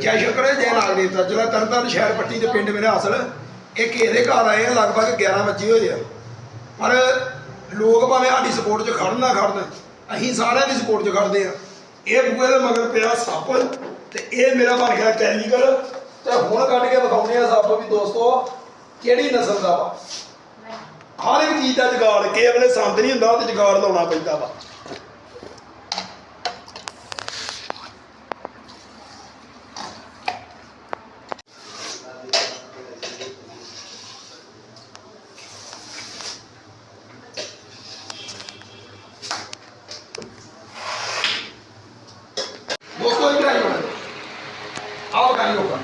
ਜੈ ਸ਼ੁਕਰ ਜੈ ਨਾਗਰੇਤਾ ਜਿਹੜਾ ਤਰਨਤਾਰਨ ਸ਼ਹਿਰ ਪੱਟੀ ਦੇ ਪਿੰਡ ਮੇਰੇ ਹਾਸਲ ਇਹ ਕਿਸੇ ਦੇ ਘਰ ਆਏ ਆ, ਲਗਭਗ 11 ਵਜੇ ਹੋਏ ਆ। ਪਰ ਲੋਕ ਭਾਵੇਂ ਸਾਡੀ ਸਪੋਰਟ 'ਚ ਖੜਨ ਨਾ ਖੜਨ ਅਸੀਂ ਸਾਰਿਆਂ ਦੀ ਸਪੋਰਟ 'ਚ ਖੜਦੇ ਆ। ਇਹ ਬੂਏ ਦੇ ਮਗਰ ਪਿਆ ਸੱਪ ਤੇ ਇਹ ਮੇਰਾ ਬਣ ਗਿਆ ਕੈਮੀਕਲ ਤੇ ਹੁਣ ਕੱਢ ਕੇ ਵਿਖਾਉਂਦੇ ਆ ਸੱਪ ਵੀ ਦੋਸਤੋ, ਕਿਹੜੀ ਨਸਲ ਦਾ ਵਾ? ਹਰ ਇੱਕ ਚੀਜ਼ ਦਾ ਜੁਗਾੜ ਕੇ ਅਗਲੇ ਸੰਦ ਨਹੀਂ ਹੁੰਦਾ ਤੇ ਜੁਗਾੜ ਲਾਉਣਾ ਪੈਂਦਾ ਵਾ ਦੋਸਤੋ ਇਹ ਕਰਾਈ ਬਣਾ ਆਹ ਲੋਕਾਂ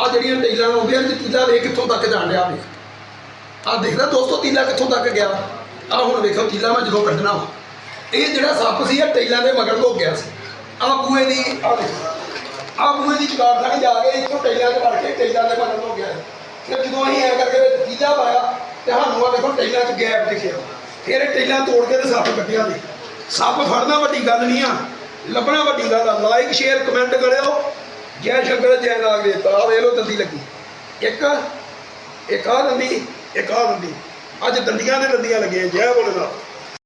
ਆ ਜਿਹੜੀਆਂ ਟੇਲਾਂ ਆਉਂਦੀਆਂ ਨੇ ਤੀਲਾ ਵੇਖ ਕਿੱਥੋਂ ਤੱਕ ਜਾਣ ਡਿਆ ਵੇਖ ਆ ਦੇਖਦਾ ਦੋਸਤੋ ਤੀਲਾ ਕਿੱਥੋਂ ਤੱਕ ਗਿਆ ਆ ਹੁਣ ਵੇਖੋ ਤੀਲਾ ਮੈਂ ਜਦੋਂ ਕੱਢਣਾ ਵਾ। ਇਹ ਜਿਹੜਾ ਸੱਪ ਸੀ, ਇਹ ਟੇਲਾਂ ਦੇ ਮਗਰ ਲੁੱਕ ਗਿਆ ਸੀ। ਆ ਬੂਏ ਦੀ ਆ ਦੇਖੋ ਆ ਬੂਏ ਦੀ ਚਕਾਰ ਤੱਕ ਜਾ ਕੇ ਇੱਥੋਂ ਟੇਲਾਂ 'ਚ ਵੜ ਕੇ ਟੇਲਾਂ ਦੇ ਮਗਰ ਲੁੱਕ ਗਿਆ ਫਿਰ ਜਦੋਂ ਅਸੀਂ ਐ ਕਰਕੇ ਵਿੱਚ ਤੀਲਾ ਪਾਇਆ, ਤੇ ਸਾਨੂੰ ਆ ਦੇਖੋ ਟੇਲਾਂ 'ਚ ਗੈਪ ਦਿਖਿਆ। ਫਿਰ ਇਹ ਟੇਲਾਂ ਤੋੜ ਕੇ ਤੇ ਸੱਪ ਕੱਢਿਆ ਦੇ ਸੱਪ ਫੜਨਾ ਵੱਡੀ ਗੱਲ ਨਹੀਂ ਆ। ਲੱਭਣਾ ਵੱਡੀ ਗੱਲ ਆ। ਲਾਈਕ ਸ਼ੇਅਰ ਕਮੈਂਟ ਕਰਿਓ। ਜੈ ਸ਼ੰਕਰ ਜੈ ਨਾਗਰੇਤਾ ਆ ਵੇਖ ਲਓ, ਦੰਦੀ ਲੱਗੀ। ਇੱਕ ਇੱਕ ਆ ਦੰਦੀ, ਇੱਕ ਆ ਦੰਦੀ। ਅੱਜ ਦੰਦੀਆਂ ਦੇ ਦੰਦੀਆਂ ਲੱਗੀਆਂ, ਜੈ ਬੋਲੇ